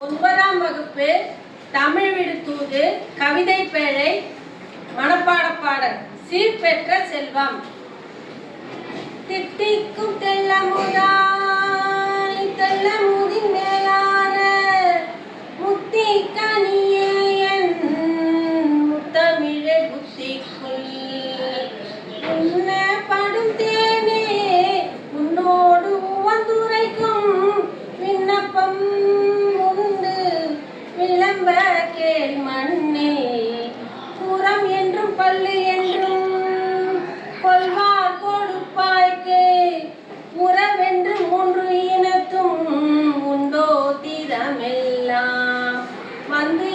ஒன்பதாம் வகுப்பு தமிழ் விடுத்தூது கவிதை பேழை மனப்பாட பாடல் சீர்பெற்ற செல்வம். திட்டிக்கும் தெல்லமுதால் தெல்லமுதின் மேலான முத்தி கனியே முத்தமிழை புத்திக்குள். உன்ன படும் தேனே உன்னோடு வந்து திரும்ப கேள் மண்ணில் புறம் என்றும் பள்ளி என்றும். கொள்வார் கொடுப்பாய்க்கு உறவென்று மூன்று இனத்தும். உண்டோ திறமெல்லாம் வந்து